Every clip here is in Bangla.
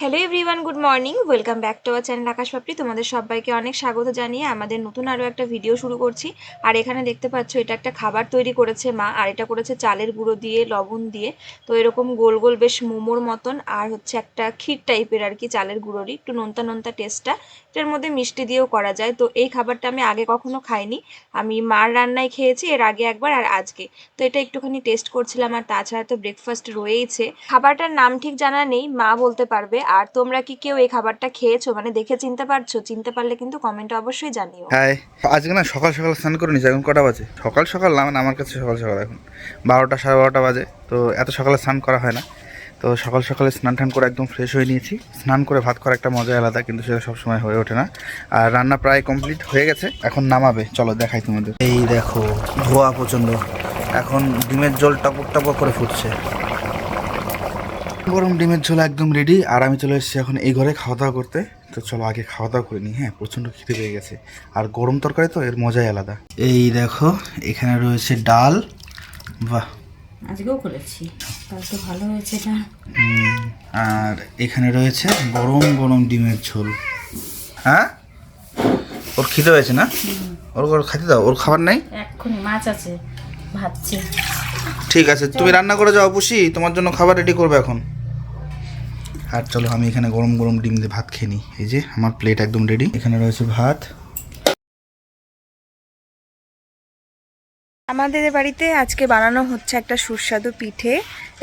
Hello everyone good morning welcome back to our channel Akash Papri তোমাদের সবাইকে অনেক স্বাগত জানিয়ে আমাদের নতুন আরও একটা ভিডিও শুরু করছি। আর এখানে দেখতে পাচ্ছ, এটা একটা খাবার তৈরি করেছে মা, আর এটা করেছে চালের গুঁড়ো দিয়ে, লবণ দিয়ে। তো এরকম গোল গোল বেশ মোমোর মতন, আর হচ্ছে একটা ক্ষীর টাইপের আর কি চালের গুঁড়োরই, একটু নোনতা নোনতা টেস্টটা এটার মধ্যে মিষ্টি দিয়েও করা যায়। তো এই খাবারটা আমি আগে কখনো খাইনি। আমি মার রান্নায় খেয়েছি, এর আগে একবার আর আজকে। তো এটা একটুখানি টেস্ট করছিলাম, আর তাছাড়া তো ব্রেকফাস্ট রয়েইছে। খাবারটার নাম ঠিক জানা নেই, মা বলতে পারবে। আর তোমরা কি কেউ এই খাবারটা খেয়েছো? মানে দেখে চিনতে পারছ? চিনতে পারলে কিন্তু কমেন্টে অবশ্যই জানিও। হাই আজকে না সকাল সকাল স্নান করে নিয়েছি, এখন কটা বাজে? সকাল সকাল না মানে আমার কাছে সকাল সকাল এখন। বারোটা, সাড়ে বারোটা বাজে, তো এত সকালে স্নান করা হয় না। তো সকাল সকালে স্নান টান করে একদম ফ্রেশ হয়ে নিয়েছি। স্নান করে ভাত করা একটা মজা আলাদা, কিন্তু সেটা সবসময় হয়ে ওঠে না। আর রান্না প্রায় কমপ্লিট হয়ে গেছে, এখন নামাবে। চলো, দেখাই তোমাদের। এই দেখো, ধোয়া প্রচণ্ড। এখন ডিমের জল টপক টপক করে ফুটছে। গরম ডিমের ঝোল একদম রেডি আর আমি চলে এসেছি এখন এই ঘরে খাওয়া দাওয়া করতে। তো চলো আগে খাওয়া দাওয়া করে নিই হ্যাঁ প্রচণ্ড খিদে পেয়ে গেছে। আর গরম তরকারি তো এর মজাই আলাদা। এই দেখো এখানে রয়েছে ডাল। বাহ। আজকেও করেছি তাহলে তো ভালো হয়েছে উম, আর এখানে রয়েছে গরম গরম ডিমের ঝোল। হ্যাঁ? ওর খিদে হয়েছে না? ওর ওর খাইতে দাও ওর খাবার নাই? এক্ষুনি মাছ আছে ভাবছি ঠিক আছে তুমি রান্না করে যাও পুষি তোমার জন্য খাবার রেডি করবে এখন। আর চলো আমি এখানে গরম গরম ডিম দিয়ে ভাত খেয়ে নিই। এই যে, আমার প্লেট একদম রেডি এখানে রয়েছে ভাত। আমাদের বাড়িতে আজকে বানানো হচ্ছে একটা সুস্বাদু পিঠে।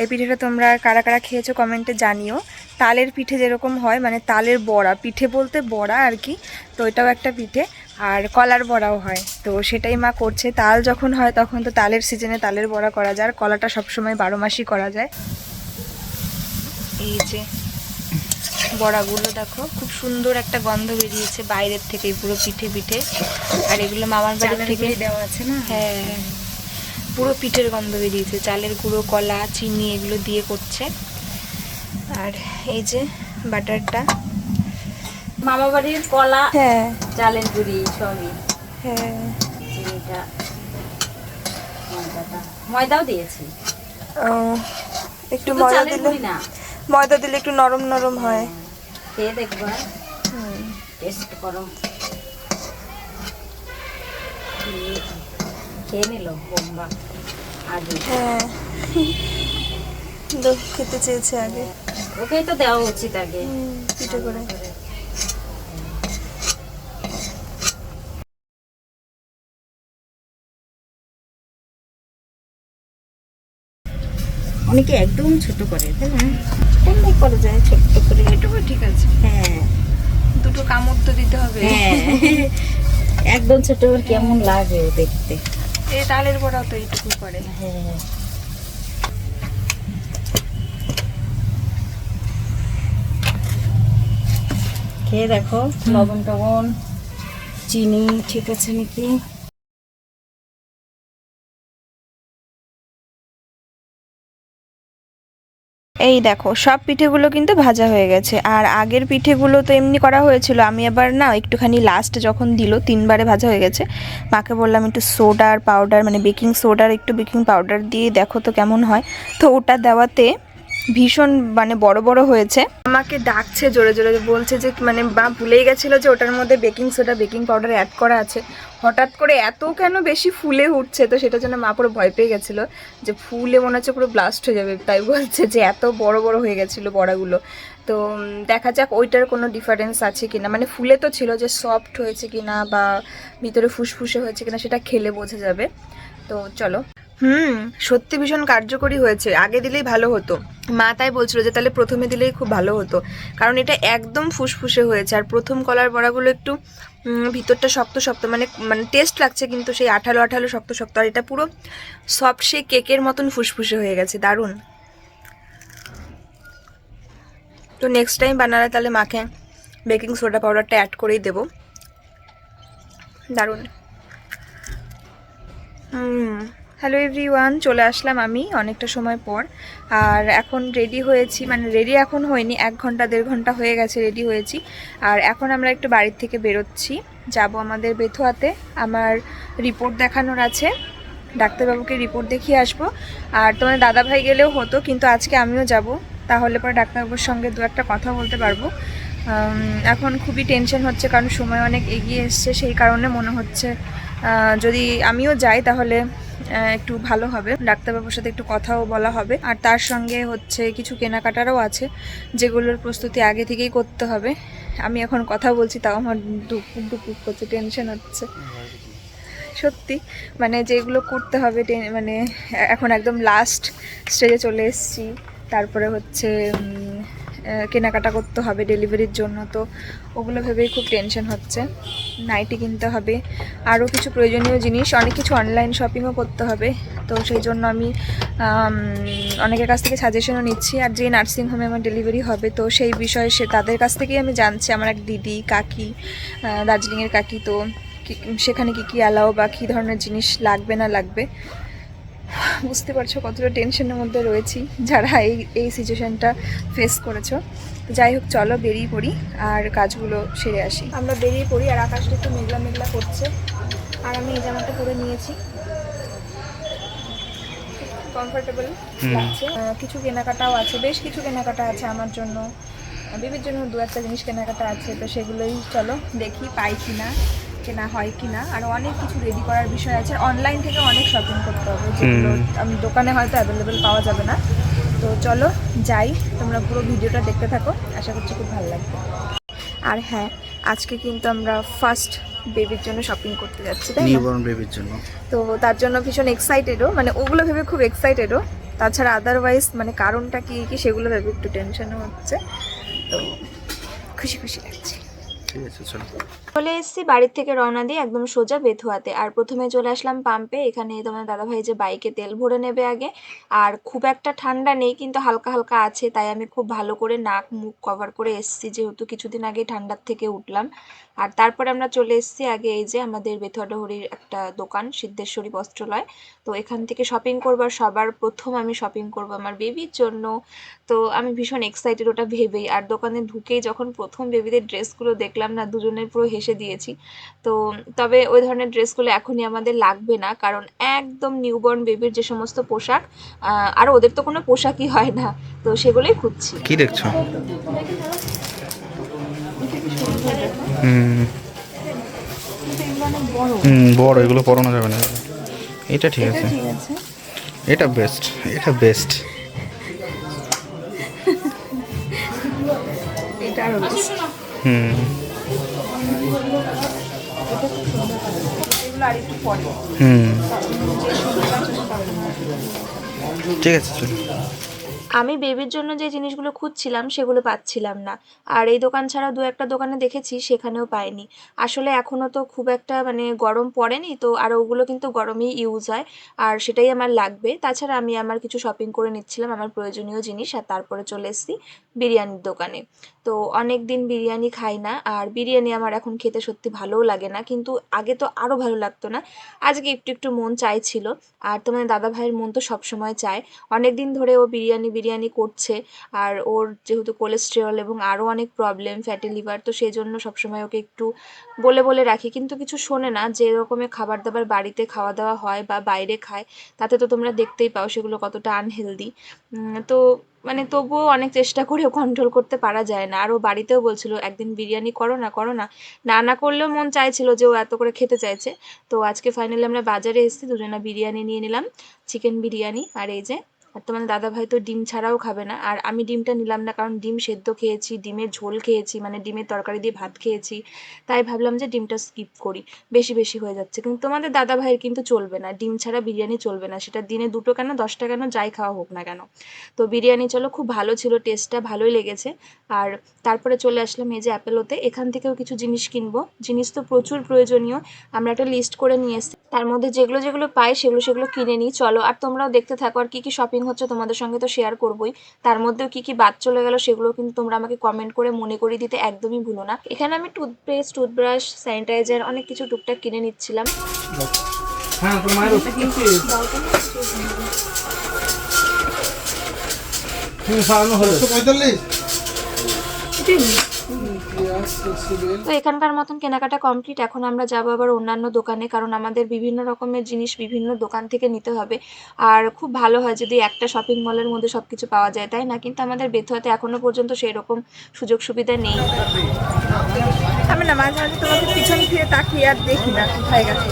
এই পিঠেটা তোমরা কারা কারা খেয়েছো কমেন্টে জানিও। তালের পিঠে যেরকম হয় মানে তালের বড়া, পিঠে বলতে বড়া আর কি, তো এটাও একটা পিঠে। আর কলার বড়াও হয়, তো সেটাই মা করছে। তাল যখন হয় তখন তো তালের সিজনে তালের বড়া করা যায়, আর কলাটা সবসময় বারো মাসই করা যায়। এই যে বড়াগুলো দেখো খুব সুন্দর একটা গন্ধ বেরিয়েছে বাইরের থেকে পুরো পিঠে পিঠে। আর এগুলো মামার বাড়ি চালের থেকে দেওয়া আছে না? হ্যাঁ। পুরো পিঠের গন্ধ বেরিয়েছে চালের গুঁড়ো কলা চিনি এগুলো দিয়ে করছে। আর এই যে বাটারটা। মামা বাড়ির কলা হ্যাঁ। চালের গুঁড়ি সবই। হ্যাঁ। চিনিটা ময়দাও দিয়েছি। ও একটু ময়দা দিলে না। ময়দা দিলে একটু নরম নরম হয়। খেয়ে দেখবা। টেস্ট করো। খেয়ে নিল বোম্বা। আগে হ্যাঁ। খেতে চেয়েছে আগে। ওকেই তো দেওয়া উচিত আগে। পিঠে করে। অনেকে একদম ছোট করে তাই না? এমনি করা যায় ছোট্ট করে। এটুকু ঠিক আছে। হ্যাঁ। দুটো কামড় তো দিতে হবে। হ্যাঁ। একদম ছোট করে কেমন লাগে দেখতে। এই তালের বড়াও তো এইটুকু করে। হ্যাঁ। খেয়ে দেখো লবণ টবণ চিনি ঠিক আছে নাকি? এই দেখো, সব পিঠেগুলো কিন্তু ভাজা হয়ে গেছে। আর আগের পিঠেগুলো তো এমনি করা হয়েছিল, আমি আবার না একটুখানি লাস্ট যখন দিল, তিনবারে ভাজা হয়ে গেছে। মাকে বললাম একটু সোডার পাউডার মানে বেকিং সোডার একটু বেকিং পাউডার দিয়ে দেখো তো কেমন হয়। তো ওটা দেওয়াতে ভীষণ মানে বড় বড় হয়েছে। আমাকে ডাকছে জোরে জোরে, বলছে যে মানে মা ভুলেই গেছিল যে ওটার মধ্যে baking soda, baking powder add করা আছে। হঠাৎ করে এত কেন বেশি ফুলে উঠছে? তো সেটার জন্য মা পুরো ভয় পেয়ে গেছিল যে ফুলে মনে হচ্ছে পুরো ব্লাস্ট হয়ে যাবে। তাই বলছে যে, এত বড় বড় হয়ে গেছিল বড়াগুলো। তো দেখা যাক ওইটার কোনো ডিফারেন্স আছে কিনা। মানে ফুলে তো ছিল যে সফট হয়েছে কিনা বা ভিতরে ফুসফুসে হয়েছে কিনা, সেটা খেলে বোঝা যাবে। তো চলো। হুম, সত্যি ভীষণ কার্যকরী হয়েছে। আগে দিলেই ভালো হতো। মা তাই বলছিল যে, তাহলে প্রথমে দিলেই খুব ভালো হতো। কারণ এটা একদম ফুসফুসে হয়েছে। আর প্রথম কলার বড়াগুলো একটু ভিতরটা শক্ত শক্ত মানে মানে টেস্ট লাগছে কিন্তু সেই আঠালো আঠালো শক্ত শক্ত। আর এটা পুরো সফট সেই কেকের মতন ফুসফুসে হয়ে গেছে। দারুণ। তো নেক্সট টাইম বানালে তাহলে মাকে বেকিং সোডা পাউডারটা অ্যাড করেই দেবো। দারুণ। হুম। হ্যালো এভরিওয়ান চলে আসলাম আমি অনেকটা সময় পর। আর এখন রেডি হয়েছি মানে রেডি এখন হয়নি, এক ঘণ্টা, দেড় ঘণ্টা হয়ে গেছে রেডি হয়েছি। আর এখন আমরা একটু বাড়ির থেকে বেরোচ্ছি। যাব আমাদের বেথুয়াতে, আমার রিপোর্ট দেখানোর আছে। ডাক্তারবাবুকে রিপোর্ট দেখিয়ে আসব। আর তোমার দাদা ভাই গেলেও হতো, কিন্তু আজকে আমিও যাব। তাহলে পরে ডাক্তারবাবুর সঙ্গে দু একটা কথা বলতে পারব। এখন খুবই টেনশন হচ্ছে, কারণ সময় অনেক এগিয়ে এসছে, সেই কারণে মনে হচ্ছে যদি আমিও যাই তাহলে একটু ভালো হবে। ডাক্তারবাবুর সাথে একটু কথাও বলা হবে। আর তার সঙ্গে হচ্ছে কিছু কেনাকাটারও আছে, যেগুলোর প্রস্তুতি আগে থেকেই করতে হবে। আমি এখন কথা বলছি, তাও আমার ডুকুক ডুকুক করছে টেনশন হচ্ছে। সত্যি মানে যেগুলো করতে হবে মানে এখন একদম লাস্ট স্টেজে চলে এসেছি। তারপরে হচ্ছে কেনাকাটা করতে হবে ডেলিভারির জন্য। তো ওগুলো ভেবেই খুব টেনশন হচ্ছে। নাইটি কিনতে হবে। আরও কিছু প্রয়োজনীয় জিনিস, অনেক কিছু অনলাইন শপিংও করতে হবে। তো সেই জন্য আমি অনেকের কাছ থেকে সাজেশনও নিচ্ছি। আর যে নার্সিংহোমে আমার ডেলিভারি হবে, তো সেই বিষয়ে সে তাদের কাছ থেকেই আমি জানছি। আমার এক দিদি, কাকি দার্জিলিংয়ের কাকি, তো সেখানে কি কি অ্যালাও বা কী ধরনের জিনিস লাগবে না লাগবে। বুঝতে পারছ কতটা টেনশনের মধ্যে রয়েছি যারা এই এই সিচুয়েশনটা ফেস করেছ। তো যাই হোক চলো বেরিয়ে পড়ি আর কাজগুলো সেরে আসি। আমরা বেরিয়ে পড়ি আর আকাশটা একটু মেঘলা মেঘলা করছে। আর আমি এই জামাটা পরে নিয়েছি। কমফোর্টেবল। লাগছে। কিছু কেনাকাটাও আছে বেশ কিছু কেনাকাটা আছে আমার জন্য। বিবির জন্য দু একটা জিনিস কেনাকাটা আছে তো সেগুলোই চলো দেখি পাই কি না কেনা হয় কি না আর অনেক কিছু রেডি করার বিষয় আছে। অনলাইন থেকে অনেক শপিং করতে হবে যেগুলো আমি দোকানে হয়তো অ্যাভেলেবেল পাওয়া যাবে না। তো চলো যাই তোমরা পুরো ভিডিওটা দেখতে থাকো। আশা করছি খুব ভালো লাগবে। আর হ্যাঁ আজকে কিন্তু আমরা ফার্স্ট বেবির জন্য শপিং করতে যাচ্ছি তাই নিউবর্ন বেবির জন্য। তো তার জন্য ভীষণ এক্সাইটেডও মানে ওগুলো ভেবে খুব এক্সাইটেডও তাছাড়া আদারওয়াইজ মানে কারণটা কি কি সেগুলো ভেবে একটু টেনশনও হচ্ছে। তো খুশি খুশি লাগছে। চলে। এসেছি বাড়ির থেকে রওনা দিয়ে একদম সোজা বেথুয়াতে। আর প্রথমে চলে আসলাম পাম্পে, এখানে তোমার দাদাভাই যে বাইকে তেল ভরে নেবে আগে। আর খুব একটা ঠান্ডা নেই, কিন্তু হালকা হালকা আছে, তাই আমি খুব ভালো করে নাক মুখ কভার করে এসেছি, যেহেতু কিছুদিন আগে ঠান্ডার থেকে উঠলাম। আর তারপরে আমরা চলে এসেছি আগে এই যে আমাদের বেথুয়াডহরির একটা দোকান, সিদ্ধেশ্বরী বস্ত্রালয়। তো এখান থেকে শপিং করবার সবার প্রথম আমি শপিং করব আমার বেবির জন্য। তো আমি ভীষণ এক্সাইটেড ওটা ভেবেই। আর দোকানে ঢুকেই যখন প্রথম বেবিদের ড্রেসগুলো দেখলাম না, দুজনের পুরো হেসে দিয়েছি। তো তবে ওই ধরনের ড্রেসগুলো এখনই আমাদের লাগবে না, কারণ একদম নিউবর্ন বেবির যে সমস্ত পোশাক আর ওদের তো কোনো পোশাকই হয় না। তো সেগুলোই খুঁজছি। কি দেখছ? হুম। হুম বড় এগুলো পরানো যাবে না। এটা ঠিক আছে। ঠিক এটা বেস্ট এটা বেস্ট এটা আরও বেশ হুম। হুম। ঠিক আছে চলো। আমি বেবির জন্য যে জিনিসগুলো খুঁজছিলাম সেগুলো পাচ্ছিলাম না। আর এই দোকান ছাড়া দু একটা দোকানে দেখেছি, সেখানেও পাইনি। আসলে এখনও তো খুব একটা মানে গরম পড়েনি, তো আর ওগুলো কিন্তু গরমেই ইউজ হয়, আর সেটাই আমার লাগবে। তাছাড়া আমি আমার কিছু শপিং করে নিচ্ছিলাম আমার প্রয়োজনীয় জিনিস, আর তারপরে চলে এসেছি বিরিয়ানির দোকানে। তো অনেক দিন বিরিয়ানি খাই না, আর বিরিয়ানি আমার এখন খেতে সত্যি ভালোও লাগে না, কিন্তু আগে তো আরও ভালো লাগতো না, আজকে একটু একটু মন চাইছিল, আর তোমার দাদা ভাইয়ের মন তো সবসময় চায়, অনেক দিন ধরে ও বিরিয়ানি বিরিয়ানি করছে, আর ওর যেহেতু কোলেস্টেরল এবং আরও অনেক প্রবলেম ফ্যাটি লিভার তো সেই জন্য সবসময় ওকে একটু বলে বলে রাখি, কিন্তু কিছু শোনে না, যে রকমের খাবার দাবার বাড়িতে খাওয়া দাওয়া হয় বা বাইরে খায়, তাতে তো তোমরা দেখতেই পাও সেগুলো কতটা আনহেলদি তো মানে তবুও অনেক চেষ্টা করেও কন্ট্রোল করতে পারা যায় না। আরও বাড়িতেও বলছিল, একদিন বিরিয়ানি করো না করো না। না না করলেও মন চাইছিল যে ও এত করে খেতে চাইছে। তো আজকে ফাইনালি আমরা বাজারে এসেছি, দুজনা বিরিয়ানি নিয়ে নিলাম চিকেন বিরিয়ানি আর এই যে আর তোমার দাদা ভাই তো ডিম ছাড়াও খাবে না। আর আমি ডিমটা নিলাম না, কারণ ডিম সেদ্ধ খেয়েছি, ডিমের ঝোল খেয়েছি মানে ডিমের তরকারি দিয়ে ভাত খেয়েছি, তাই ভাবলাম যে ডিমটা স্কিপ করি। বেশি বেশি হয়ে যাচ্ছে। কিন্তু তোমাদের দাদা ভাইয়ের কিন্তু চলবে না, ডিম ছাড়া বিরিয়ানি চলবে না। সেটা দিনে দুটো কেন, দশটা কেন, যাই খাওয়া হোক না কেন। তো বিরিয়ানি চলো, খুব ভালো ছিল টেস্টটা ভালোই লেগেছে। আর তারপরে চলে আসলাম এই যে অ্যাপেলোতে এখান থেকেও কিছু জিনিস কিনবো। জিনিস তো প্রচুর প্রয়োজনীয়। আমরা একটা লিস্ট করে নিয়ে এসেছি। তার মধ্যে যেগুলো যেগুলো পাই সেগুলো সেগুলো কিনে নিই। চলো আর তোমরাও দেখতে থাকো আর কী কী শপিং হচ্ছে তোমাদের সঙ্গে তো শেয়ার করবোই। তার মধ্যেও কী কী বাদ চলে গেলো সেগুলো কিন্তু তোমরা আমাকে কমেন্ট করে মনে করিয়ে দিতে একদমই ভুলো না। এখানে আমি টুথপেস্ট টুথব্রাশ স্যানিটাইজার অনেক কিছু টুকটাক কিনে নিচ্ছিলাম। হ্যাঁ হুম খাওয়ানো হলো। তো এখানকার মতন কেনাকাটা কমপ্লিট এখন আমরা যাব আবার অন্যান্য দোকানে কারণ আমাদের বিভিন্ন রকমের জিনিস বিভিন্ন দোকান থেকে নিতে হবে। আর খুব ভালো হয় যদি একটা শপিং মলের মধ্যে সব কিছু পাওয়া যায় তাই না? কিন্তু আমাদের বেথুয়াতে এখনও পর্যন্ত সেই রকম সুযোগ সুবিধা নেই। আমি না মাঝে মাঝে তোমাকে পিছন ফিরে তাকিয়ে আর দেখি না কোথায় গেছে।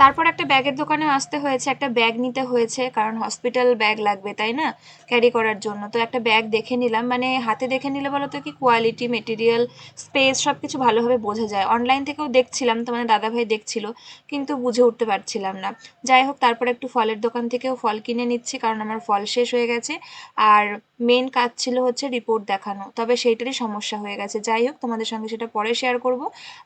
তারপর একটা ব্যাগের দোকানে আসতে হয়েছে, একটা ব্যাগ নিতে হয়েছে, কারণ হসপিটাল ব্যাগ লাগবে, তাই না? ক্যারি করার জন্য। তো একটা ব্যাগ দেখে নিলাম মানে হাতে দেখে নিলে বলো তো কি কোয়ালিটি মেটেরিয়াল স্পেস সব কিছু ভালোভাবে বোঝা যায়। অনলাইন থেকেও দেখছিলাম, তো মানে দাদাভাই দেখছিল, কিন্তু বুঝে উঠতে পারছিলাম না। যাই হোক, তারপর একটু ফলের দোকান থেকেও ফল কিনে নিচ্ছি, কারণ আমার ফল শেষ হয়ে গেছে। আর মেন কাজ ছিল হচ্ছে রিপোর্ট দেখানো, তবে সেইটারই সমস্যা হয়ে গেছে। যাই হোক, তোমাদের সঙ্গে সেটা পরে শেয়ার করব।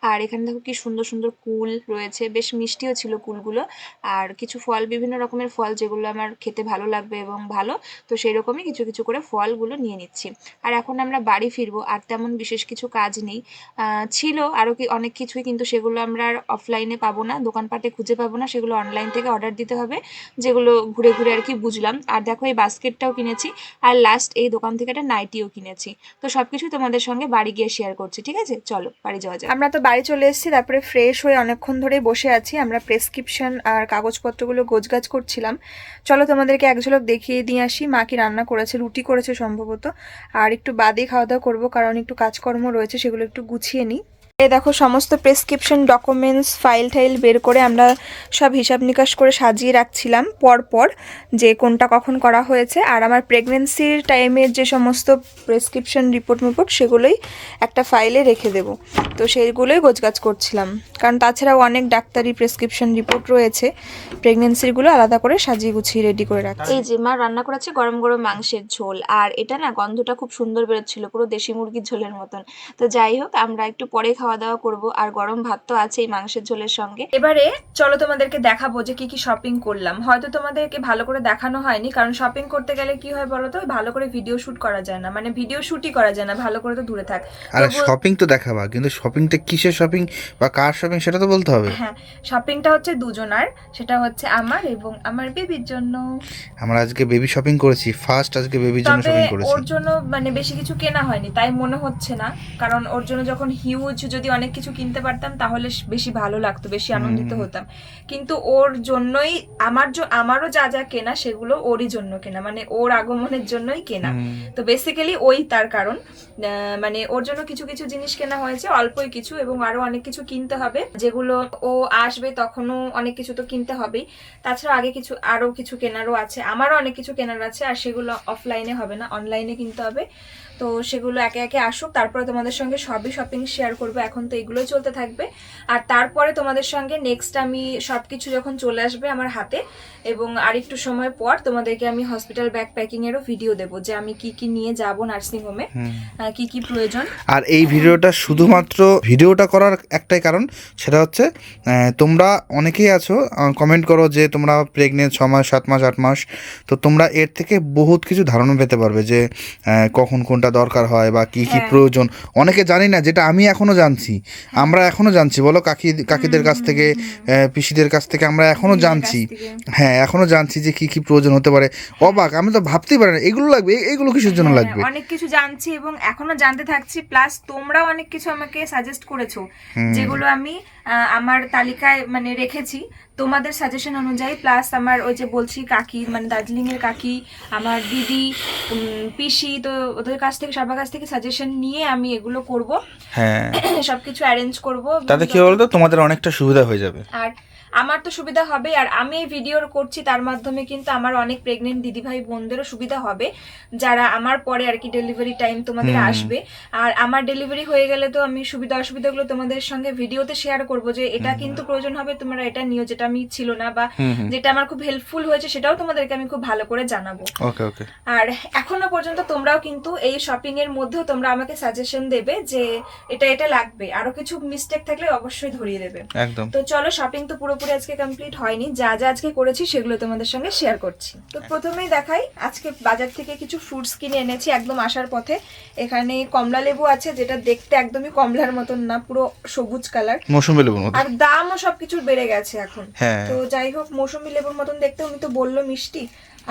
আর এখানে দেখো কি সুন্দর সুন্দর কুল রয়েছে, বেশ মিষ্টিও ছিল কুলগুলো। আর কিছু ফল, বিভিন্ন রকমের ফল যেগুলো আমার খেতে ভালো লাগবে এবং ভালো, তো সেই রকমই কিছু কিছু করে ফলগুলো নিয়ে নিচ্ছি। আর এখন আমরা বাড়ি ফিরবো, আর তেমন বিশেষ কিছু কাজ নেই। ছিল আরও কি, অনেক কিছুই, কিন্তু সেগুলো আমরা আর অফলাইনে পাবো না, দোকানপাটে খুঁজে পাবো না, সেগুলো অনলাইন থেকে অর্ডার দিতে হবে, যেগুলো ঘুরে ঘুরে আর কি বুঝলাম। আর দেখো এই বাস্কেটটাও কিনেছি, আর লাস্ট এই দোকান থেকে একটা নাইটিও কিনেছি। তো সব কিছু তোমাদের সঙ্গে বাড়ি গিয়ে শেয়ার করছি, ঠিক আছে? চলো, বাড়ি যাওয়া যাক। আমরা তো বাড়ি চলে এসেছি, তারপরে ফ্রেশ হয়ে অনেকক্ষণ ধরেই বসে আছি, আমরা প্রেসক্রিপশন আর কাগজপত্রগুলো গোছগাছ করছিলাম। চলো তোমাদেরকে এক ঝলক দেখিয়ে দিয়ে আসি, মা কি রান্না করেছে, রুটি করেছে সম্ভবত। আর একটু বাদে খাওয়া দাওয়া করব, কারণ একটু কাজকর্ম রয়েছে, সেগুলো একটু গুছিয়ে নিই। এই দেখো, সমস্ত প্রেসক্রিপশন ডকুমেন্টস ফাইল টাইল বের করে আমরা সব হিসাব নিকাশ করে সাজিয়ে রাখছিলাম পর পর যে কোনটা কখন করা হয়েছে। আর আমার প্রেগনেন্সির টাইমের যে সমস্ত প্রেসক্রিপশন রিপোর্ট মিপোর্ট সেগুলোই একটা ফাইলে রেখে দেব। তো সেইগুলোই গোছগাছ করছিলাম। কারণ তাছাড়াও অনেক ডাক্তারি প্রেসক্রিপশন রিপোর্ট রয়েছে। প্রেগনেন্সিরগুলো আলাদা করে সাজিয়ে গুছিয়ে রেডি করে রাখছি এই যে মা রান্না করেছে গরম গরম মাংসের ঝোল। আর এটা না গন্ধটা খুব সুন্দর বেরোচ্ছিল পুরো দেশি মুরগির ঝোলের মতন। তো যাই হোক আমরা একটু পরে খাওয়া দাওয়া করব। আর গরম ভাত তো আছে এই মাংসের ঝোলের সঙ্গে। এবারে চলো তোমাদেরকে দেখাবো যে কি কি শপিং করলাম। হয়তো তোমাদেরকে ভালো করে দেখানো হয়নি কারণ শপিং করতে গেলে কি হয় বলো তো ভালো করে ভিডিও শুট করা যায় না। মানে ভিডিও শুটই করা যায় না ভালো করে তো দূরে থাক। আর শপিং তো দেখাবা কিন্তু শপিংটা কিসের শপিং বা কার শপিং সেটা তো বলতে হবে। হ্যাঁ শপিংটা হচ্ছে দুজনার সেটা হচ্ছে আমার এবং আমার বেবির জন্য। আমরা আজকে বেবি শপিং করেছি ফার্স্ট আজকে বেবির জন্য শপিং করেছি। ওর জন্য মানে বেশি কিছু কেনা হয়নি তাই মনে হচ্ছে না কারণ ওর জন্য যখন হিউজ যদি অনেক কিছু কিনতে পারতাম তাহলে বেশি ভালো লাগতো বেশি আনন্দিত হতাম। কিন্তু ওর জন্যই আমার জ- আমারও যা যা কেনা সেগুলো ওরই জন্য কেনা মানে ওর আগমনের জন্যই কেনা। তো বেসিক্যালি ওই তার কারণ। মানে ওর জন্য কিছু কিছু জিনিস কেনা হয়েছে অল্পই কিছু এবং আরও অনেক কিছু কিনতে হবে। যেগুলো ও আসবে তখনও অনেক কিছু তো কিনতে হবেই তাছাড়া আগে কিছু, আরও কিছু কেনারও আছে, আমারও অনেক কিছু কেনার আছে, আর সেগুলো অফলাইনে হবে না অনলাইনে কিনতে হবে। তো সেগুলো একে একে আসুক তারপরে তোমাদের সঙ্গে সবই শপিং শেয়ার করব। এখন তো এগুলোই চলতে থাকবে। আর তারপরে তোমাদের সঙ্গে নেক্সট আমি সব কিছু যখন চলে আসবে আমার হাতে এবং আর একটু সময় পর তোমাদেরকে আমি হসপিটাল ব্যাগ প্যাকিং এরও ভিডিও দেবো যে আমি কি কি নিয়ে যাব নার্সিং হোমে। কি কি প্রয়োজন। আর এই ভিডিওটা শুধুমাত্র ভিডিওটা করার একটাই কারণ সেটা হচ্ছে তোমরা অনেকেই আছো কমেন্ট করো যে তোমরা প্রেগনেন্ট ছ মাস সাত মাস আট মাস তো তোমরা এর থেকে বহুত কিছু ধারণা পেতে পারবে যে কখন কোনটা দরকার হয় বা কি কি হ্যাঁ। প্রয়োজন। অনেকে জানি না যেটা আমি এখনও জানছি। আমরা এখনও জানছি বলো কাকি কাকিদের কাছ থেকে পিসিদের কাছ থেকে আমরা এখনও জানছি। হ্যাঁ এখনও জানছি যে কি কি প্রয়োজন হতে পারে। অবাক আমি তো ভাবতেই পারি না এগুলো লাগবে এগুলো কিসের জন্য হ্যাঁ, লাগবে? অনেক কিছু জানছি এবং এখনও জানতে থাকছি প্লাস তোমরাও অনেক কিছু আমাকে সাজেস্ট করেছ যেগুলো আমি আমার তালিকায় মানে রেখেছি। তোমাদের সাজেশন অনুযায়ী প্লাস আমার ওই যে বলছি কাকি মানে দার্জিলিংয়ের কাকি আমার দিদি পিসি তো ওদের কাছ থেকে সবার কাছ থেকে সাজেশন নিয়ে আমি এগুলো করব। হ্যাঁ। সবকিছু অ্যারেঞ্জ করব। তাতে কি বলতো? তোমাদের অনেকটা সুবিধা হয়ে যাবে। আর আমার তো সুবিধা হবে আর আমি এই ভিডিও করছি তার মাধ্যমে কিন্তু আমার অনেক প্রেগনেন্ট দিদিভাই বোনদেরও সুবিধা হবে যারা আমার পরে আর কি ডেলিভারি টাইম তোমাদের আসবে। আর আমার ডেলিভারি হয়ে গেলে তো আমি সুবিধা অসুবিধাগুলো তোমাদের সঙ্গে ভিডিওতে শেয়ার করব যে এটা কিন্তু প্রয়োজন হবে তোমরা এটা নিও যেটা আমি ছিল না বা যেটা আমার খুব হেল্পফুল হয়েছে সেটাও তোমাদেরকে আমি খুব ভালো করে জানাব। আর এখনও পর্যন্ত তোমরাও কিন্তু এই শপিং এর মধ্যেও তোমরা আমাকে সাজেশন দেবে যে এটা এটা লাগবে। আরও কিছু মিস্টেক থাকলে অবশ্যই ধরিয়ে দেবে। একদম। তো চলো শপিং তো পুরোপুরি পুরোপুরি আজকে কমপ্লিট হয়নি। যা যা আজকে করেছি সেগুলো তোমাদের সঙ্গে শেয়ার করছি। তো প্রথমেই দেখাই আজকে বাজার থেকে কিছু ফ্রুটস কিনে এনেছি একদম আসার পথে। এখানে কমলা লেবু আছে যেটা দেখতে একদমই কমলার মতন না পুরো সবুজ কালার মৌসুমি লেবুর মতো আর দামও সবকিছুর বেড়ে গেছে এখন। হ্যাঁ। তো যাই হোক মৌসুমি লেবুর মতন দেখতে উনি তো বলল মিষ্টি।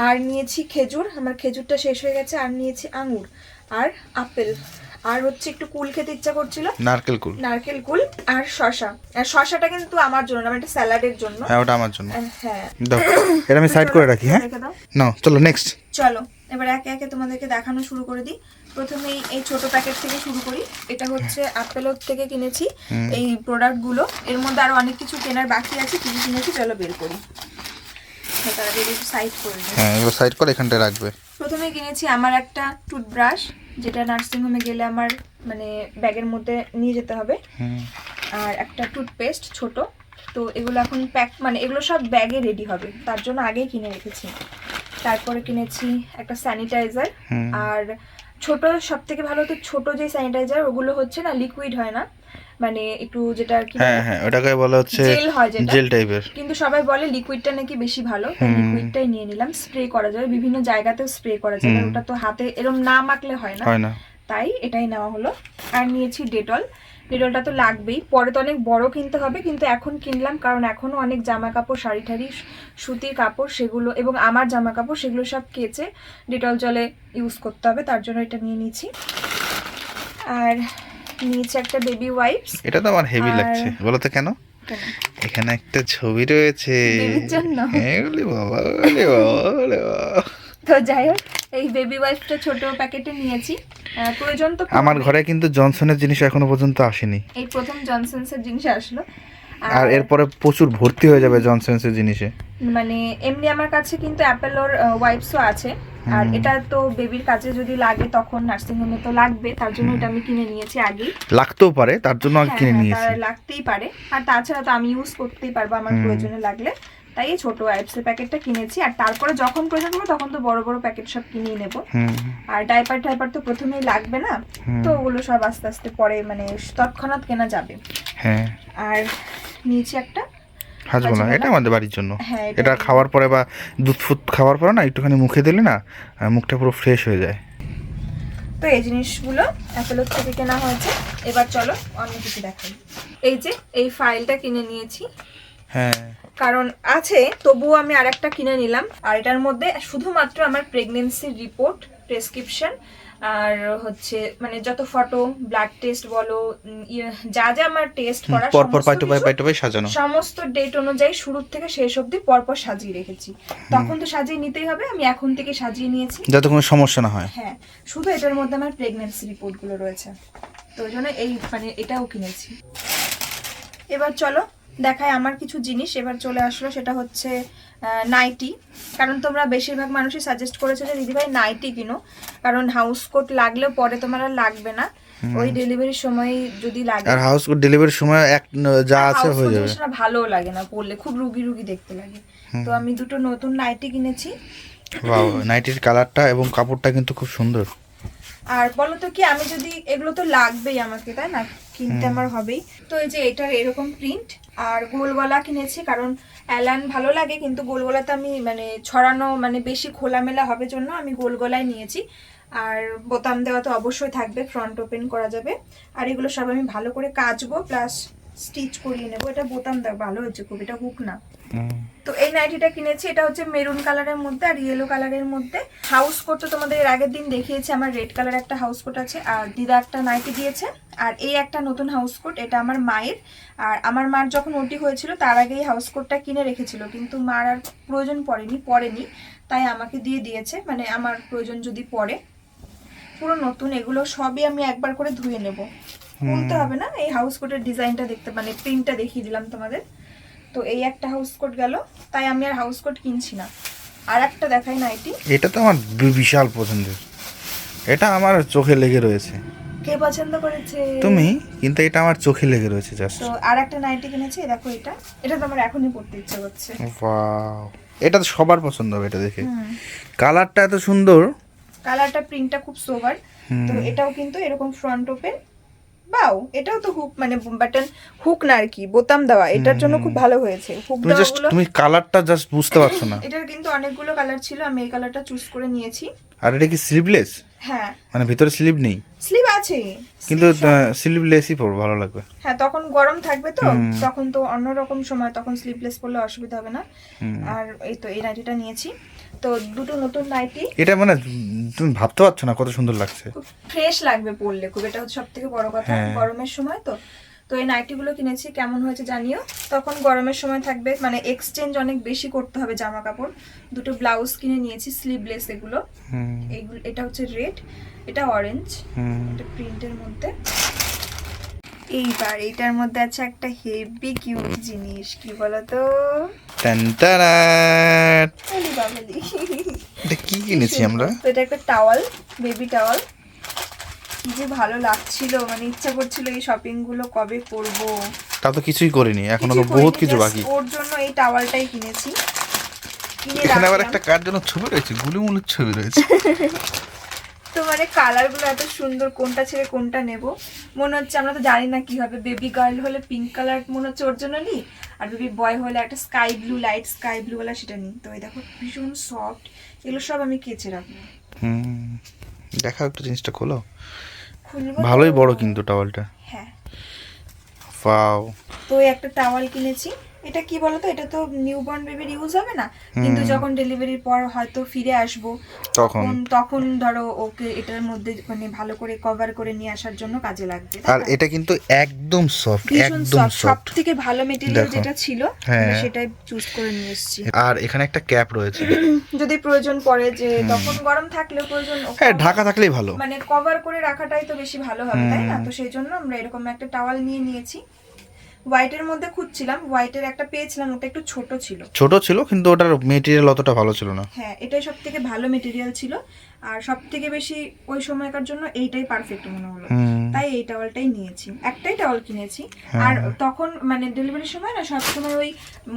আর নিয়েছি খেজুর আমার খেজুরটা শেষ হয়ে গেছে আর নিয়েছি আঙুর। আর আপেল। আর হচ্ছে একটু কুল খেতে ইচ্ছা করছিল। নারকেল কুল। নারকেল কুল আর শশা আর শশাটা কিন্তু আমার জন্য না এটা স্যালাডের জন্য। হ্যাঁ ওটা আমার জন্য। হ্যাঁ। দাও। এটা আমি সাইড করে রাখি হ্যাঁ? নাও চলো নেক্সট চলো এবার একে একে তোমাদেরকে দেখানো শুরু করে দিই। প্রথমেই এই ছোট প্যাকেট থেকে শুরু করি। এটা হচ্ছে আপেলোর থেকে কিনেছি এই প্রোডাক্টগুলো এর মধ্যে আরও অনেক কিছু কেনার বাকি আছে কি কি কিনেছি চলো বের করি। তার সাইড করে দিই। হ্যাঁ সাইড করে এখানটায় রাখবে। প্রথমে কিনেছি আমার একটা টুথব্রাশ যেটা নার্সিংহোমে গেলে আমার মানে ব্যাগের মধ্যে নিয়ে যেতে হবে। আর একটা টুথপেস্ট ছোট। তো এগুলো এখন প্যাক মানে এগুলো সব ব্যাগে রেডি হবে। তার জন্য আগেই কিনে রেখেছি। তারপরে কিনেছি একটা স্যানিটাইজার আর ছোট সব থেকে ভালো তো ছোট যে স্যানিটাইজার ওগুলো হচ্ছে না লিকুইড হয় না। মানে একটু যেটা কি হ্যাঁ হ্যাঁ ওটাকে বলা হচ্ছে জেল হয় যেটা। জেল টাইপের। কিন্তু সবাই বলে লিকুইডটা নাকি বেশি ভালো লিকুইডটাই নিয়ে নিলাম স্প্রে করা যাবে বিভিন্ন জায়গাতেও স্প্রে করা যাবে ওটা তো হাতে এরকম না মাখলে হয় না। হয় না। তাই এটাই নেওয়া হলো। আর নিয়েছি ডেটল ডেটলটা তো লাগবেই পরে তো অনেক বড় কিনতে হবে কিন্তু এখন কিনলাম কারণ এখনও অনেক জামা কাপড় শাড়ি ঠাড়ি সুতির কাপড় সেগুলো এবং আমার জামা কাপড় সেগুলো সব কেচে ডেটল জলে ইউজ করতে হবে তার জন্য এটা নিয়ে নিয়েছি। আর নিয়েছি একটা বেবি ওয়াইপস এটা তো আমার হেভি লাগছে। বলো তো কেন? এখানে একটা ছবি রয়েছে। বাবা তো যাই হোক এই বেবি ওয়াইপসটা ছোট প্যাকেটে নিয়েছি। প্রয়োজন তো আমার ঘরে কিন্তু জনসনের জিনিস এখনও পর্যন্ত আসেনি। এই প্রথম জনসন্সের জিনিস আসলো। আর এরপরে প্রচুর ভর্তি হয়ে যাবে জনসেন্সের জিনিসে। মানে এমনি আমার কাছে কিন্তু অ্যাপেলোর ওয়াইপসও আছে। আর এটা তো বেবির কাছে যদি লাগে তখন নার্সিং হোমে তো লাগবে তার জন্য এটা আমি কিনে নিয়েছি আগে লাগতেও পারে তার জন্য আমি হ্যাঁ, কিনে হ্যাঁ, নিয়েছি। লাগতেই পারে। আর তাছাড়া তো আমি ইউজ করতেই পারব আমার প্রয়োজনে লাগলে। তাই এই ছোট ওয়াইপসের প্যাকেটটা কিনেছি। আর তারপরে যখন প্রয়োজন হবে তখন তো বড় বড় প্যাকেট সব কিনিয়ে নেব। হুম। আর ডাইপার টাইপার তো প্রথমেই লাগবে না। তো ওগুলো সব আস্তে আস্তে পরে মানে তৎক্ষণাৎ কেনা যাবে। হ্যাঁ। আর নিয়েছি একটা হাজবোনা? এটা আমাদের বাড়ির জন্য। হ্যাঁ, এটা এটা খাওয়ার পরে বা দুধ ফুট খাওয়ার পরে না একটুখানি মুখে দিলে না মুখটা পুরো ফ্রেশ হয়ে যায়। তো এই জিনিসগুলো অ্যাপেলোর থেকে কেনা হয়েছে। এবার চলো অন্য কিছু দেখাই। এই যে এই ফাইলটা কিনে নিয়েছি। হ্যাঁ। কারণ আছে তবুও আমি আরেকটা কিনে নিলাম। আর এটার মধ্যে শুধুমাত্র আমার প্রেগনেন্সির রিপোর্ট প্রেসক্রিপশন আর হচ্ছে মানে যত ফটো ব্লাড টেস্ট বলো ইয়ে, যা যা আমার টেস্ট করা পরপর সমস্ত পাইটো পাই সাজানো। সমস্ত ডেট অনুযায়ী শুরুর থেকে শেষ অবধি পরপর সাজিয়ে রেখেছি। তখন তো সাজিয়ে নিতেই হবে আমি এখন থেকে সাজিয়ে নিয়েছি। যাতে কোনো সমস্যা না হয়। হ্যাঁ শুধু এটার মধ্যে আমার প্রেগনেন্সি রিপোর্টগুলো রয়েছে। তো ওই জন্য এই মানে এটাও কিনেছি। এবার চলো দেখায় আমার কিছু জিনিস এবার চলে আসলো সেটা হচ্ছে নাইটি। কারণ তোমরা বেশিরভাগ মানুষই সাজেস্ট করেছ যে দিদিভাই নাইটি কিনো। কারণ হাউস কোট লাগলেও পরে তোমার আর লাগবে না। ওই ডেলিভারির সময় যদি লাগে। আর হাউস কোট ডেলিভারির সময় এক যা আছে হয়ে যাবে। জিনিসটা ভালোও লাগে না পরলে খুব রুগী রুগী দেখতে লাগে। তো আমি দুটো নতুন নাইটি কিনেছি। বাহ নাইটির কালারটা এবং কাপড়টা কিন্তু খুব সুন্দর। আর বলো তো কি আমি যদি এগুলো তো লাগবেই আমাকে তাই না? কিনতে আমার হবেই। তো এই যে এটার এরকম প্রিন্ট আর গোলগলা কিনেছি, কারণ অ্যালান ভালো লাগে, কিন্তু গোলগলাতে আমি মানে ছড়ানো মানে বেশি খোলামেলা হবে জন্য আমি গোল গলায় নিয়েছি। আর বোতাম দেওয়া তো অবশ্যই থাকবে ফ্রন্ট ওপেন করা যাবে। আর এগুলো সব আমি ভালো করে কাচবো প্লাস স্টিচ করিয়ে নেব। এটা বোতাম দেওয়া ভালো হয়েছে খুব এটা হুক না। তো এই নাইটিটা কিনেছি এটা হচ্ছে মেরুন কালারের মধ্যে আর ইয়েলো কালারের মধ্যে। হাউস কোট তো তোমাদের এর আগের দিন দেখিয়েছি আমার রেড কালার একটা হাউস কোট আছে আর দিদা একটা নাইটি দিয়েছে। আর এই একটা নতুন হাউস কোট এটা আমার মায়ের। আর আমার মার যখন ওটি হয়েছিল তার আগে এই হাউস কোটটা কিনে রেখেছিল। কিন্তু মার আর প্রয়োজন পড়েনি পড়েনি তাই আমাকে দিয়ে দিয়েছে। মানে আমার প্রয়োজন যদি পড়ে পুরো নতুন এগুলো সবই আমি একবার করে ধুয়ে নেব। খুলতে হবে না এই হাউস কোটের ডিজাইনটা দেখতে মানে প্রিন্টটা দেখিয়ে দিলাম তোমাদের। তো এই একটা হাউস কোট গেল তাই আমি আর হাউস কোট কিনছি না। আর একটা দেখাই নাইটি এটা। তো আমার বিশাল পছন্দের। এটা আমার চোখে লেগে রয়েছে। কে পছন্দ করেছে? তুমি কিন্তু এটা আমার চোখে লেগে রয়েছে জাস্ট তো আর একটা নাইটি কিনেছি দেখো এটা। এটা তো আমার এখনই পড়তে ইচ্ছে করছে। ওয়াও এটা তো সবার পছন্দ হবে এটা দেখে। কালারটা এত সুন্দর। কালারটা প্রিন্টটা খুব সোবার তো এটাও কিন্তু এরকম ফ্রন্ট ওপেন বাও এটাও তো হুক মানে বাটন হুক না আর কি বোতাম দেওয়া এটার জন্য খুব ভালো হয়েছে। হুক তুমি জাস্ট তুমি কালারটা জাস্ট বুঝতে পারছ না। এটার কিন্তু অনেকগুলো কালার ছিল আমি এই কালারটা চুজ করে নিয়েছি। আর এটা কি স্লিভলেস হ্যাঁ। মানে ভিতরে স্লিভ নেই? স্লিভ আছে। কিন্তু স্লিভলেসই পরো ভালো লাগবে। হ্যাঁ তখন গরম থাকবে তো তখন তো অন্যরকম সময় তখন স্লিভলেস পরলে অসুবিধা হবে না। আর এই তো এই নাইটিটা নিয়েছি। তো দুটো নতুন নাইটি এটা মানে তুমি ভাবতে পারছ না কত সুন্দর লাগছে। ফ্রেশ লাগবে পরলে খুব এটা হচ্ছে সবথেকে বড় কথা হ্যাঁ। গরমের সময় তো। তো এই নাইটিগুলো কিনেছি কেমন হয়েছে জানিও। তখন গরমের সময় থাকবে মানে এক্সচেঞ্জ অনেক বেশি করতে হবে জামা কাপড় দুটো ব্লাউজ কিনে নিয়েছি স্লিভলেস এগুলো। হুম। এইগুলো এটা হচ্ছে রেড এটা অরেঞ্জ হুম। এটা প্রিন্টের মধ্যে। এইবার এইটার মধ্যে আছে একটা হেভি কিউট জিনিস কি বলতো? টারাট। এটা কি কিনেছি আমরা? তো এটা একটা টাওয়াল বেবি টাওয়াল। কি যে ভালো লাগছিল মানে ইচ্ছা করছিল এই শপিংগুলো কবে করব। তা তো কিছুই করিনি এখনও তো বহুত কিছু বাকি। ওর জন্য এই টাওয়ালটাই কিনেছি। কিনে এখানে আবার একটা কার জন্য ছবি রয়েছে গুলিমুলির ছবি রয়েছে। তো মানে কালারগুলো এত সুন্দর কোনটা ছেড়ে কোনটা নেব? মনে হচ্ছে আমরা তো জানি না কি হবে। বেবি গার্ল হলে পিঙ্ক কালার মনে হচ্ছে ওর জন্য নিই আর বেবি বয় হলে একটা sky blue light sky blue ওয়ালা সেটা নিই। তো এই দেখো ভীষণ সফট এগুলো সব আমি কেচে রাখব। হুম দেখাও একটু জিনিসটা খোলো। ভালোই বড় কিন্তু টাওয়ালটা হ্যাঁ। তো একটা টাওয়াল কিনেছি। এটা কি বলতো? এটা তো নিউবর্ন বেবির ইউজ হবে না? কিন্তু যখন ডেলিভারির পর হয়তো ফিরে আসব তখন। তখন ধরো ওকে এটার মধ্যে মানে ভালো করে কভার করে নিয়ে আসার জন্য কাজে লাগবে আর এটা কিন্তু একদম সফট একদম সফট সব থেকে ভালো মেটেরিয়াল যেটা ছিল হ্যাঁ। সেটাই চুজ করে নিয়ে এসেছি। আর এখানে একটা ক্যাপ রয়েছে। যদি প্রয়োজন পড়ে যে তখন গরম থাকলেও প্রয়োজন হ্যাঁ ঢাকা থাকলেই ভালো। মানে কভার করে রাখাটাই তো বেশি ভালো হবে তাই না? তো সেই জন্য আমরা এরকম একটা টাওয়াল নিয়ে নিয়েছি। হোয়াইটের মধ্যে খুঁজছিলাম হোয়াইটের একটা পেয়েছিলাম ওটা একটু ছোট ছিল। ছোট ছিল কিন্তু ওটার মেটেরিয়াল অতটা ভালো ছিল না। হ্যাঁ এটাই সব থেকে ভালো মেটেরিয়াল ছিল। আর সব থেকে বেশি ওই সময়কার জন্য এইটাই পারফেক্ট মনে হলো। তাই এই টাওয়ালটাই নিয়েছি। একটাই টাওয়াল কিনেছি। আর তখন মানে ডেলিভারির সময় না সব সময় ওই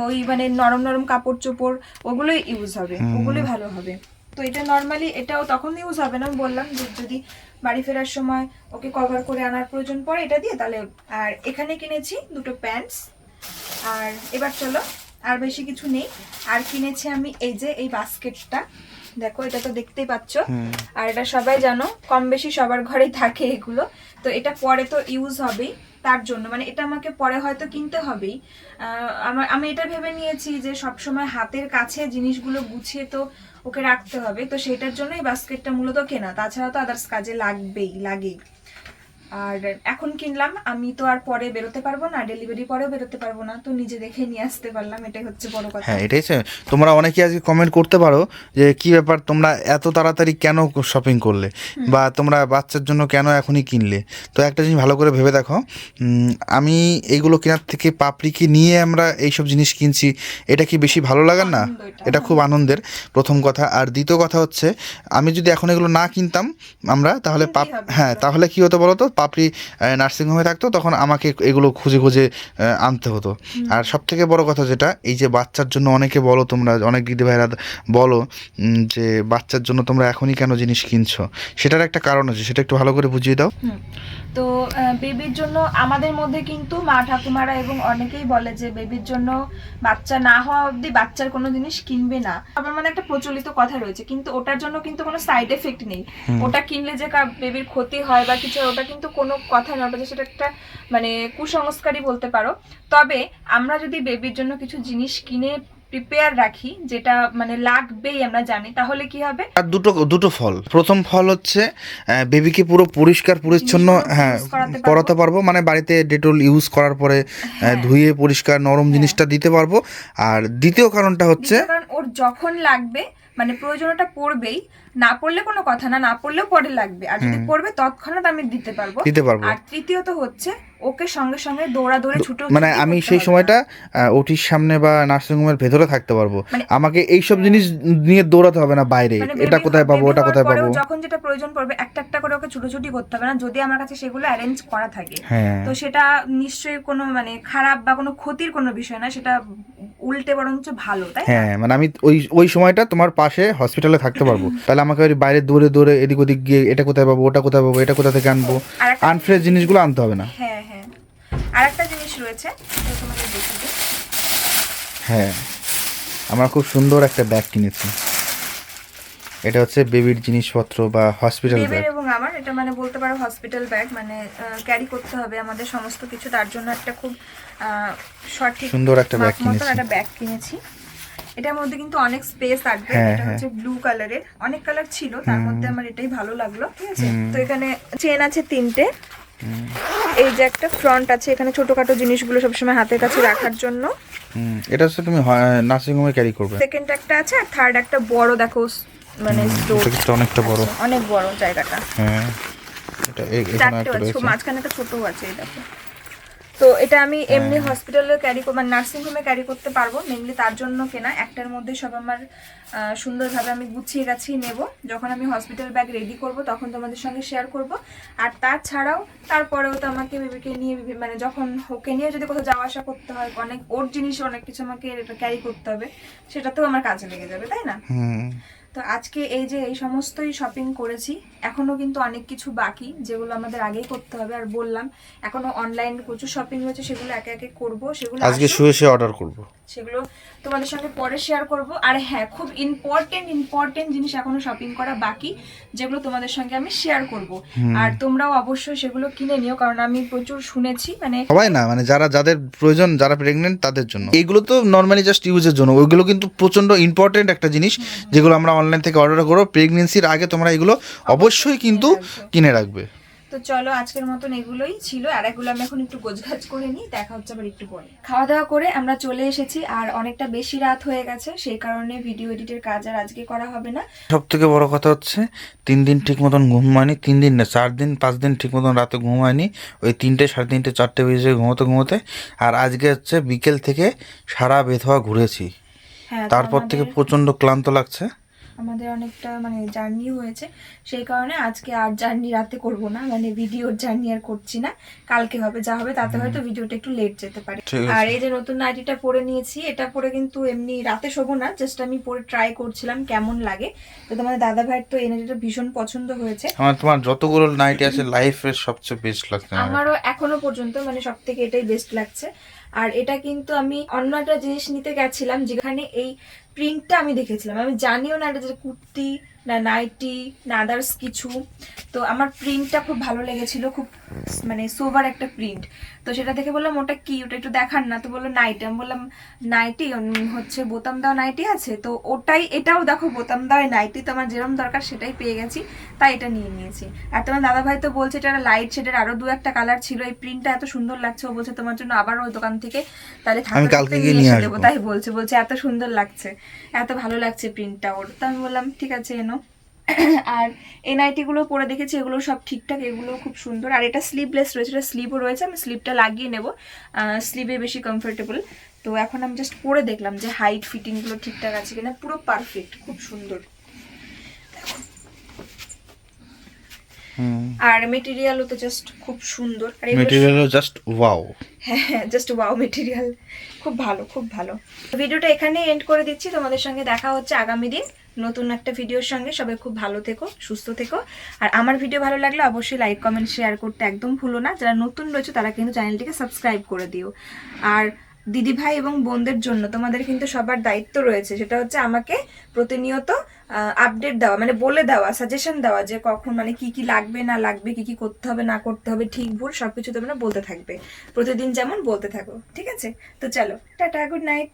ওই মানে নরম নরম কাপড় চোপড় ওগুলোই ইউজ হবে। ওগুলোই ভালো হবে। তো এটা নর্মালি এটাও তখন ইউজ হবে না। বললাম যে যদি বাড়ি ফেরার সময় ওকে কভার করে আনার প্রয়োজন পড়ে এটা দিয়ে তাহলে আর এখানে কিনেছি দুটো প্যান্টস আর এবার চলো আর বেশি কিছু নেই। আর কিনেছি আমি এই যে এই বাস্কেটটা। দেখো এটা তো দেখতেই পাচ্ছ। আর এটা সবাই জানো কম বেশি সবার ঘরেই থাকে এগুলো। তো এটা পরে তো ইউজ হবেই। তার জন্য। মানে এটা আমাকে পরে হয়তো কিনতে হবেই। আমার আমি এটা ভেবে নিয়েছি যে সবসময় হাতের কাছে জিনিসগুলো গুছিয়ে তো ওকে রাখতে হবে। তো সেটার জন্যই বাস্কেটটা মূলত কেনা। তাছাড়া তো আদার্স কাজে লাগবেই, লাগেই। আর এখন কিনলাম আমি তো আর পরে বেরোতে পারব না ডেলিভারি পরেও বেরোতে পারব না তো নিজে দেখে নিয়ে আসতে পারলাম এটাই হচ্ছে বড় কথা। হ্যাঁ এটাই তোমরা অনেকে আজকে কমেন্ট করতে পারো যে কি ব্যাপার তোমরা এত তাড়াতাড়ি কেন শপিং করলে? বা তোমরা বাচ্চার জন্য কেন এখনই কিনলে? তো একটা জিনিস ভালো করে ভেবে দেখো আমি এইগুলো কেনার থেকে পাপড়িকে নিয়ে আমরা এইসব জিনিস কিনছি এটা কি বেশি ভালো লাগার না? এটা। এটা খুব আনন্দের প্রথম কথা। আর দ্বিতীয় কথা হচ্ছে আমি যদি এখন এগুলো না কিনতাম আমরা তাহলে পাপ হ্যাঁ তাহলে কি হতো বলো তো পাপড়ি নার্সিংহোমে থাকতো তখন আমাকে এগুলো খুঁজে খুঁজে আনতে হতো। আর সব থেকে বড় কথা যেটা এই যে বাচ্চার জন্য অনেকে বলো তোমরা অনেক দিদি ভাইরা বলো যে বাচ্চার জন্য তোমরা এখনই কেন জিনিস কিনছো? সেটার একটা কারণ আছে সেটা একটু ভালো করে বুঝিয়ে দাও। তো বেবির জন্য আমাদের মধ্যে কিন্তু মা ঠাকুমারা এবং অনেকেই বলে যে বেবির জন্য বাচ্চা না হওয়া অবধি বাচ্চার কোনো জিনিস কিনবে না। আবার মানে একটা প্রচলিত কথা রয়েছে কিন্তু ওটার জন্য কিন্তু কোনো সাইড এফেক্ট নেই। ওটা কিনলে যে বেবির ক্ষতি হয় বা কিছু ওটা কিন্তু কোনো কথা না ওটা যে সেটা একটা মানে কুসংস্কারই বলতে পারো। তবে আমরা যদি বেবির জন্য কিছু জিনিস কিনে প্রিপেয়ার রাখি যেটা মানে লাগবেই আমরা জানি তাহলে কি হবে? আর দুটো দুটো ফল। প্রথম ফল হচ্ছে বেবিকে পুরো পরিষ্কার পরিচ্ছন্ন হ্যাঁ করাতে পারব। মানে বাড়িতে ডেটল ইউজ করার পরে হ্যাঁ। ধুয়ে পরিষ্কার নরম জিনিসটা দিতে পারব। আর দ্বিতীয় কারণটা হচ্ছে কারণ ওর যখন লাগবে মানে প্রয়োজনটা পড়বেই না পড়লে কোনো কথা না না পড়লেও পরে লাগবে। আর যদি পড়বে তৎক্ষণাৎ আমি দিতে পারব। দিতে পারব। আর তৃতীয়ত হচ্ছে ওকে সঙ্গে সঙ্গে দৌড়া দৌড়ে ছুটো মানে আমি সেই সময়টা ওটির সামনে বা নার্সিংহোমের ভেতরে থাকতে পারব। মানে- আমাকে এইসব জিনিস নিয়ে দৌড়াতে হবে না বাইরে। মানে এটা কোথায় পাবো ওটা কোথায় পাবো? যখন যেটা প্রয়োজন পড়বে একটা একটা করে ওকে ছুটোছুটি করতে হবে না যদি আমার কাছে সেগুলো অ্যারেঞ্জ করা থাকে। হ্যাঁ। তো সেটা নিশ্চয়ই কোনো মানে খারাপ বা কোনো ক্ষতির কোনো বিষয় না সেটা উল্টে বরঞ্চ ভালো তাই হ্যাঁ মানে আমি ওই ওই সময়টা তোমার পাশে হসপিটালে থাকতে পারব। তাহলে আমাকে ওই বাইরে দৌড়ে দৌড়ে এদিক ওদিক গিয়ে এটা কোথায় পাবো ওটা কোথায় পাবো এটা কোথা থেকে আনব? আনফ্রেশ জিনিসগুলো আনতে হবে না। হ্যাঁ আর একটা জিনিস রয়েছে তোমাদের দেখিয়ে দিই। হ্যাঁ আমরা খুব সুন্দর একটা ব্যাগ কিনেছি। এটা হচ্ছে বেবির জিনিসপত্র বা হসপিটাল ব্যাগ এবং আমার এটা মানে বলতে পারো হসপিটাল ব্যাগ মানে ক্যারি করতে হবে আমাদের সমস্ত কিছু তার জন্য একটা খুব সঠিক সুন্দর একটা ব্যাগ কিনেছি। একটা ব্যাগ কিনেছি। এটার মধ্যে কিন্তু অনেক স্পেস থাকবে হ্যাঁ, এটা হ্যাঁ। হচ্ছে ব্লু কালারের অনেক কালার ছিল তার মধ্যে আমার এটাই ভালো লাগল ঠিক আছে? তো এখানে চেন আছে তিনটে। এই যে একটা ফ্রন্ট আছে এখানে ছোটখাটো জিনিসগুলো সবসময় হাতের কাছে রাখার জন্য। হুম, এটা হচ্ছে তুমি নার্সিংহোমে ক্যারি করবে। সেকেন্ড একটা আছে আর থার্ড একটা বড় দেখো মানে স্টোর অনেকটা বড়। অনেক বড় জায়গাটা। হ্যাঁ এটা এখানে একটা আছে মাঝখানে একটা ছোটও আছে এই দেখো। তো এটা আমি এমনি হসপিটালে ক্যারি মানে নার্সিং হোমে ক্যারি করতে পারব মেনলি তার জন্য কেনা। একটার মধ্যে সব আমার সুন্দরভাবে আমি গুছিয়ে গাছিয়ে নেব। যখন আমি হসপিটাল ব্যাগ রেডি করব তখন তোমাদের সঙ্গে শেয়ার করব। আর তাছাড়াও তারপরেও তো আমাকে বেবিকে নিয়ে মানে যখন ওকে নিয়ে যদি কোথাও যাওয়া আসা করতে হয় অনেক ওর জিনিস অনেক কিছু আমাকে ক্যারি করতে হবে। সেটাতেও আমার কাজে লেগে যাবে তাই না? হুম। তো আজকে এই যে এই সমস্তই শপিং করেছি এখনও কিন্তু অনেক কিছু বাকি যেগুলো আমাদের আগেই করতে হবে। আর বললাম এখনও অনলাইন প্রচুর শপিং হয়েছে সেগুলো একে একে করব সেগুলো আজকে শুয়ে শুয়ে অর্ডার করব। সেগুলো তোমাদের সঙ্গে পরে শেয়ার করব। আর হ্যাঁ খুব ইম্পর্টেন্ট ইম্পর্টেন্ট জিনিস এখনও শপিং করা বাকি যেগুলো তোমাদের সঙ্গে আমি শেয়ার করব। আর তোমরাও অবশ্যই সেগুলো কিনে নিও কারণ আমি প্রচুর শুনেছি মানে সবাই না মানে যারা যাদের প্রয়োজন যারা প্রেগনেন্ট তাদের জন্য। এগুলো তো নর্মালি জাস্ট ইউজের জন্য ওইগুলো কিন্তু প্রচণ্ড ইম্পর্টেন্ট একটা জিনিস যেগুলো আমরা অনলাইন থেকে অর্ডার করব। প্রেগনেন্সির আগে তোমরা এগুলো অবশ্যই কিন্তু কিনে রাখবে। তো চলো আজকের মতন এগুলোই ছিল। আর এগুলো আমি এখন একটু গোছগাছ করে নিই দেখা হচ্ছে আবার একটু পরে। খাওয়া দাওয়া করে আমরা চলে এসেছি আর অনেকটা বেশি রাত হয়ে গেছে সেই কারণে ভিডিও এডিটের কাজ আর আজকে করা হবে না। সব থেকে বড় কথা হচ্ছে তিন দিন ঠিক মতন ঘুম হয়নি তিন দিন না চার দিন পাঁচ দিন ঠিক মতন রাতে ঘুম হয়নি ওই তিনটে সাড়ে তিনটে চারটে বেজে ঘুমোতে ঘুমোতে। আর আজকে হচ্ছে বিকেল থেকে সারা বেধোয়া ঘুরেছি। হ্যাঁ তারপর থেকে প্রচণ্ড ক্লান্ত লাগছে। আমাদের অনেকটা মানে জার্নি হয়েছে। সেই কারণে আজকে আর জার্নি রাতে করব না মানে ভিডিওর জার্নি আর করছি না। কালকে হবে যা হবে তাতে হয়তো ভিডিওটা একটু লেট যেতে পারে। আর এই যে নতুন নাইটিটা পরে নিয়েছি এটা পরে কিন্তু এমনি রাতে শোবো না জাস্ট আমি পরে ট্রাই করছিলাম কেমন লাগে। তো তোমাদের দাদা ভাইয়ের তো এই নাইটিটা ভীষণ পছন্দ হয়েছে। আমার তোমার যতগুলো নাইটি আছে লাইফের সবচেয়ে বেস্ট লাগছে আমারও এখনও পর্যন্ত মানে সব থেকে এটাই বেস্ট লাগছে। আর এটা কিন্তু আমি অন্য একটা জিনিস নিতে গেছিলাম যেখানে এই প্রিন্টটা আমি দেখেছিলাম। আমি জানিও না এটা যে কুর্তি না নাইটি, না আদার্স কিছু। তো আমার প্রিন্টটা খুব ভালো লেগেছিল, খুব মানে সোভার একটা প্রিন্ট। তো সেটা দেখে বললাম ওটা কি? ওটা একটু দেখান না। তো বলল নাইটি আমি বললাম নাইটি হচ্ছে বোতাম দেওয়া নাইটি আছে? তো ওটাই এটাও দেখো বোতাম দেওয়া নাইটি তো আমার যেরকম দরকার সেটাই পেয়ে গেছি তাই এটা নিয়ে নিয়েছি। আর তোমার দাদা ভাই তো বলছে এটা লাইট শেডের আরও দু একটা কালার ছিল। এই প্রিন্টটা এত সুন্দর লাগছে। ও বলছে তোমার জন্য আবার ওই দোকান থেকে তাহলে আমি কালকে গিয়ে নিয়ে আসব। দেবো তাই বলছে বলছে এত সুন্দর লাগছে। এত ভালো লাগছে প্রিন্টটা ওর। তো আমি বললাম ঠিক আছে এনো। আর এই নাইটিগুলো পরে দেখেছি এগুলো সব ঠিকঠাক এগুলো খুব সুন্দর। আর এটা স্লিভলেস রয়েছে এটা স্লিভও রয়েছে আমি স্লিভটা লাগিয়ে নেব। স্লিভে বেশি কমফোর্টেবল তো এখন আমি জাস্ট পরে দেখলাম যে হাইট ফিটিংগুলো ঠিকঠাক আছে কিনা পুরো পারফেক্ট খুব সুন্দর। আর মেটেরিয়ালও তো জাস্ট খুব সুন্দর। আর এগুলো মেটেরিয়াল জাস্ট ওয়াও হ্যাঁ জাস্ট ওয়াও মেটেরিয়াল খুব ভালো খুব ভালো। ভিডিওটা এখানেই এন্ড করে দিচ্ছি। তোমাদের সঙ্গে দেখা হচ্ছে আগামী দিন। নতুন একটা ভিডিওর সঙ্গে সবাই খুব ভালো থেকো, সুস্থ থেকো। আর আমার ভিডিও ভালো লাগলে অবশ্যই লাইক কমেন্ট শেয়ার করতে একদম ভুলো না। যারা নতুন রয়েছে, তারা কিন্তু চ্যানেলটিকে সাবস্ক্রাইব করে দিও। আর দিদি ভাই এবং বোনদের জন্য তোমাদের কিন্তু সবার দায়িত্ব রয়েছে। সেটা হচ্ছে আমাকে প্রতিনিয়ত আপডেট দেওয়া মানে বলে দেওয়া সাজেশন দেওয়া যে কখন মানে কি কি লাগবে, না লাগবে, কি কি করতে হবে, না করতে হবে, ঠিক ভুল সবকিছু তোমরা বলতে থাকবে। প্রতিদিন যেমন বলতে থাকো, ঠিক আছে? তো চলো, টাটা গুড নাইট